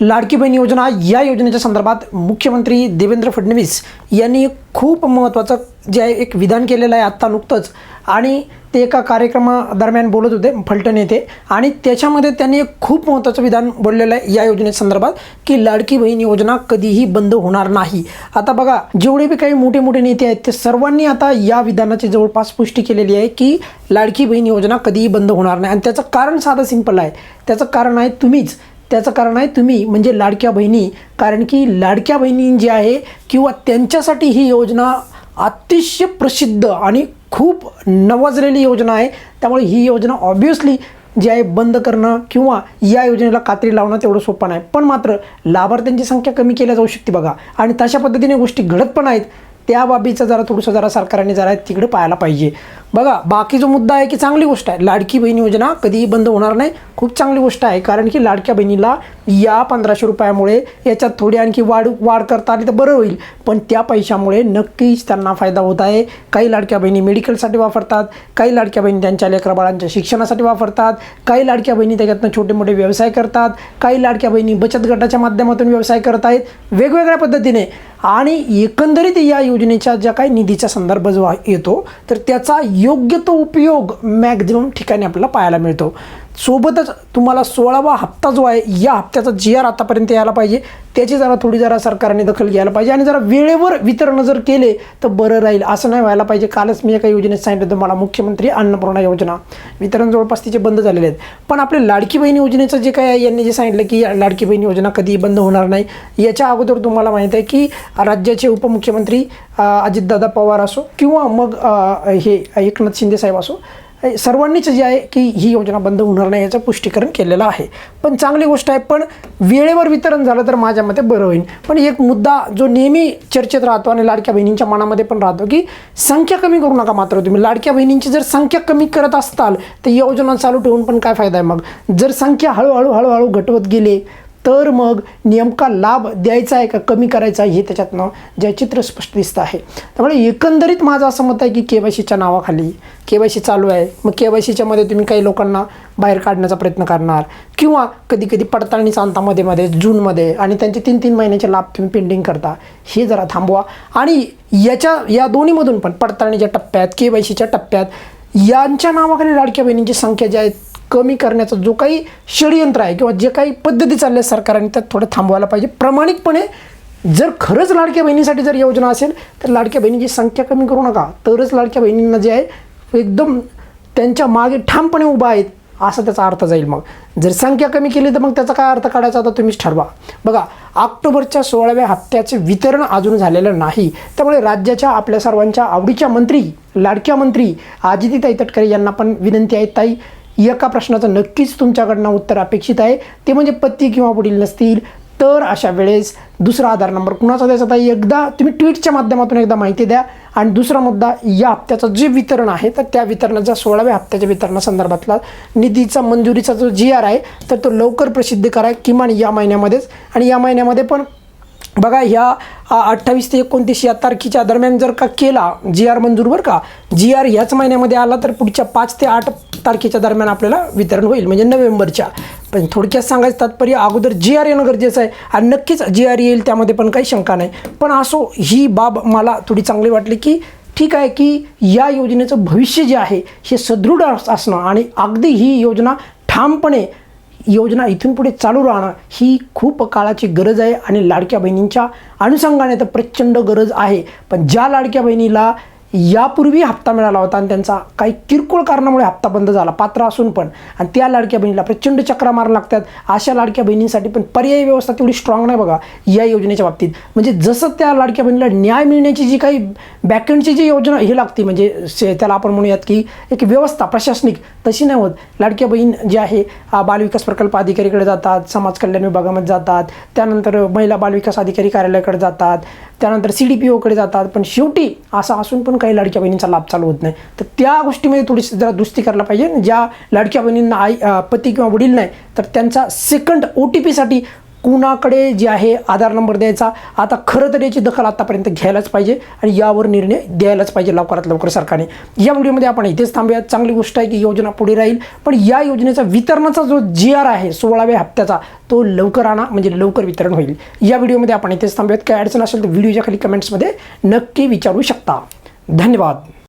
लाडकी बहीण योजना या योजनेच्या संदर्भात मुख्यमंत्री देवेंद्र फडणवीस यांनी खूप महत्त्वाचं जे आहे एक विधान केलेलं आहे आत्ता नुकतंच. आणि ते एका कार्यक्रमादरम्यान बोलत होते फलटण येथे. आणि त्याच्यामध्ये त्यांनी एक खूप महत्त्वाचं विधान बोललेलं आहे या योजनेसंदर्भात की लाडकी बहीण योजना कधीही बंद होणार नाही. आता बघा जेवढे बी काही मोठे मोठे नेते आहेत ते सर्वांनी आता या विधानाची जवळपास पुष्टी केलेली आहे की लाडकी बहीण योजना कधीही बंद होणार नाही. आणि त्याचं कारण साधं सिंपल आहे. त्याचं कारण आहे तुम्हीच. त्याचं कारण आहे तुम्ही म्हणजे लाडक्या बहिणी कारण की लाडक्या बहिणी जी आहे किंवा त्यांच्यासाठी ही योजना अतिशय प्रसिद्ध आणि खूप नवाजलेली योजना आहे. त्यामुळे ही योजना ऑब्वियसली जी आहे बंद करणं किंवा या योजनेला कात्री लावणं तेवढं सोपं नाही. पण मात्र लाभार्थ्यांची संख्या कमी केल्या जाऊ शकते बघा. आणि तशा पद्धतीने गोष्टी घडत पण आहेत. त्या बाबीचं जरा थोडंसं जरा सरकारने जरा तिकडे पाहायला पाहिजे. बघा बाकी जो मुद्दा आहे की चांगली गोष्ट आहे. लाडकी बहीण योजना कधीही बंद होणार नाही. खूप चांगली गोष्ट आहे. कारण की लाडक्या बहिणीला या पंधराशे रुपयामुळे याच्यात थोडी आणखी वाढ वाढ करता आली तर बरं होईल. पण त्या पैशामुळे नक्कीच त्यांना फायदा होत आहे. काही लाडक्या बहिणी मेडिकलसाठी वापरतात काही लाडक्या बहिणी त्यांच्या लेकराबाळांच्या शिक्षणासाठी वापरतात काही लाडक्या बहिणी त्याच्यातनं छोटे मोठे व्यवसाय करतात काही लाडक्या बहिणी बचत गटाच्या माध्यमातून व्यवसाय करत आहेत. वेगवेगळ्या पद्धतीने. आणि एकंदरीत या योजनेच्या ज्या काही निधीचा संदर्भ जो येतो तर त्याचा योग्य तो उपयोग मॅक्झिमम ठिकाणी आपल्याला पाहायला मिळतो. सोबतच तुम्हाला सोळावा हप्ता जो आहे या हप्त्याचा जी आर आतापर्यंत यायला पाहिजे. त्याची जरा थोडी जरा सरकारने दखल घ्यायला पाहिजे आणि जरा वेळेवर वितरण जर केले तर बरं राहील. असं नाही व्हायला पाहिजे. कालच मी एका योजनेत सांगितलं होतं मला मुख्यमंत्री अन्नपूर्णा योजना. वितरण जवळपास तिचे बंद झालेले आहेत. पण आपले लाडकी बहीण योजनेचं जे काय आहे, यांनी जे सांगितलं की लाडकी बहीण योजना कधी बंद होणार नाही. याच्या अगोदर तुम्हाला माहीत आहे की राज्याचे उपमुख्यमंत्री अजितदादा पवार असो किंवा मग हे एकनाथ शिंदे साहेब असो सर्वांनीच जे आहे की ही योजना बंद होणार नाही याचं पुष्टीकरण केलेलं आहे. पण चांगली गोष्ट आहे पण वेळेवर वितरण झालं तर माझ्या मते बरं होईल. पण एक मुद्दा जो नेहमी चर्चेत राहतो आणि लाडक्या बहिणींच्या मनामध्ये पण राहतो की संख्या कमी करू नका मात्र तुम्ही. लाडक्या बहिणींची जर संख्या कमी करत असताल तर योजना चालू ठेवून पण काय फायदा आहे मग? जर संख्या हळूहळू हळूहळू घटवत गेले तर मग नेमका लाभ द्यायचा आहे का कमी करायचा आहे हे त्याच्यातनं जयचित्र स्पष्ट दिसतं आहे. त्यामुळे एकंदरीत माझं असं मत आहे की के वाय सीच्या नावाखाली के वाय सी चालू आहे. मग के वाय सीच्यामध्ये तुम्ही काही लोकांना बाहेर काढण्याचा प्रयत्न करणार किंवा कधी कधी पडताळणीचा अंतामध्ये मध्ये मध्ये जूनमध्ये आणि त्यांचे तीन तीन महिन्याचे लाभ तुम्ही पेंडिंग करता हे जरा थांबवा. आणि याच्या या दोन्हीमधून पण पडताळणीच्या टप्प्यात के वाय सीच्या टप्प्यात यांच्या नावाखाली लाडक्या बहिणींची संख्या जी आहे कमी करण्याचा जो काही षडयंत्र आहे किंवा जे काही पद्धती चालल्या सरकारने त्यात थोडं थांबवायला पाहिजे. प्रामाणिकपणे जर खरंच लाडक्या बहिणीसाठी जर योजना असेल तर लाडक्या बहिणीची संख्या कमी करू नका. तरच लाडक्या बहिणींना जे आहे एकदम त्यांच्या मागे ठामपणे उभा आहेत असा त्याचा अर्थ जाईल मग. जर संख्या कमी केली तर मग त्याचा काय अर्थ काढायचा? आता तुम्हीच ठरवा. बघा ऑक्टोबरच्या सोळाव्या हप्त्याचे वितरण अजून झालेलं नाही. त्यामुळे राज्याच्या आपल्या सर्वांच्या आवडीच्या मंत्री लाडक्या मंत्री आदितीताई तटकरे यांना पण विनंती आहे. ताई एका प्रश्नाचं नक्कीच तुमच्याकडनं उत्तर अपेक्षित आहे. ते म्हणजे पती किंवा वडील नसतील तर अशा वेळेस दुसरा आधार नंबर कुणाचा द्यायचा आता एकदा तुम्ही ट्विटच्या माध्यमातून एकदा माहिती द्या. आणि दुसरा मुद्दा या हप्त्याचं जे वितरण आहे तर त्या वितरणाचा सोळाव्या हप्त्याच्या वितरणासंदर्भातला निधीचा मंजुरीचा जो जी आर आहे तर तो लवकर प्रसिद्ध करा किमान या महिन्यामध्येच. आणि या महिन्यामध्ये पण बघा ह्या अठ्ठावीस ते एकोणतीस या तारखेच्या दरम्यान जर का केला जी आर मंजूर बरं का जी आर ह्याच महिन्यामध्ये आला तर पुढच्या पाच ते आठ तारखेच्या दरम्यान आपल्याला वितरण होईल म्हणजे नोव्हेंबरच्या. पण थोडक्यात सांगायचं तात्पर्य अगोदर जी आर येणं गरजेचं आहे आणि नक्कीच जी आर येईल त्यामध्ये पण काही शंका नाही. पण असो ही बाब मला थोडी चांगली वाटली की ठीक आहे की या योजनेचं भविष्य जे आहे हे सदृढ असणं आणि अगदी ही योजना ठामपणे योजना इथून पुढे चालू राहणं ही खूप काळाची गरज आहे आणि लाडक्या बहिणींच्या अनुषंगाने तर प्रचंड गरज आहे. पण ज्या लाडक्या बहिणीला यापूर्वी हप्ता मिळाला होता आणि त्यांचा काही किरकोळ कारणामुळे हप्ता बंद झाला पात्र असून पण. आणि त्या लाडक्या बहिणीला प्रचंड चक्रा मारा लागतात. अशा लाडक्या बहिणींसाठी पण पर्यायी व्यवस्था तेवढी स्ट्रॉंग नाही बघा या योजनेच्या बाबतीत. म्हणजे जसं त्या लाडक्या बहिणीला न्याय मिळण्याची जी काही बॅकएंडची जी योजना हे लागते म्हणजे त्याला आपण म्हणूयात की एक व्यवस्था प्रशासनिक तशी नाही होत. लाडक्या बहीण जी आहे बालविकास प्रकल्प अधिकारीकडे जातात समाज कल्याण विभागामध्ये जातात त्यानंतर महिला बालविकास अधिकारी कार्यालयाकडे जातात त्यानंतर सी डी पी ओकडे जातात पण शेवटी असं असून पण काही लाडक्या बहिणींचा लाभ चालू होत नाही. तर त्या गोष्टीमध्ये थोडीशी जरा दुरुस्ती करायला पाहिजे. ज्या लाडक्या बहिणींना आई पती किंवा वडील नाही तर त्यांचा सेकंड ओ टी पीसाठी कुणाकडे जे आहे आधार नंबर द्यायचा. आता खरं तर याची दखल आतापर्यंत घ्यायलाच पाहिजे आणि यावर निर्णय द्यायलाच पाहिजे लवकरात लवकर सरकारने. या व्हिडिओमध्ये आपण इथेच थांबूया चांगली गोष्ट आहे की योजना पुढे राहील. पण या योजनेचा वितरणाचा जो जी आर आहे सोळाव्या हप्त्याचा तो लवकर आणा म्हणजे लवकर वितरण होईल. या व्हिडिओमध्ये आपण इथेच थांबूयात. काय अडचण असेल तर व्हिडिओच्या खाली कमेंट्समध्ये नक्की विचारू शकता. धन्यवाद.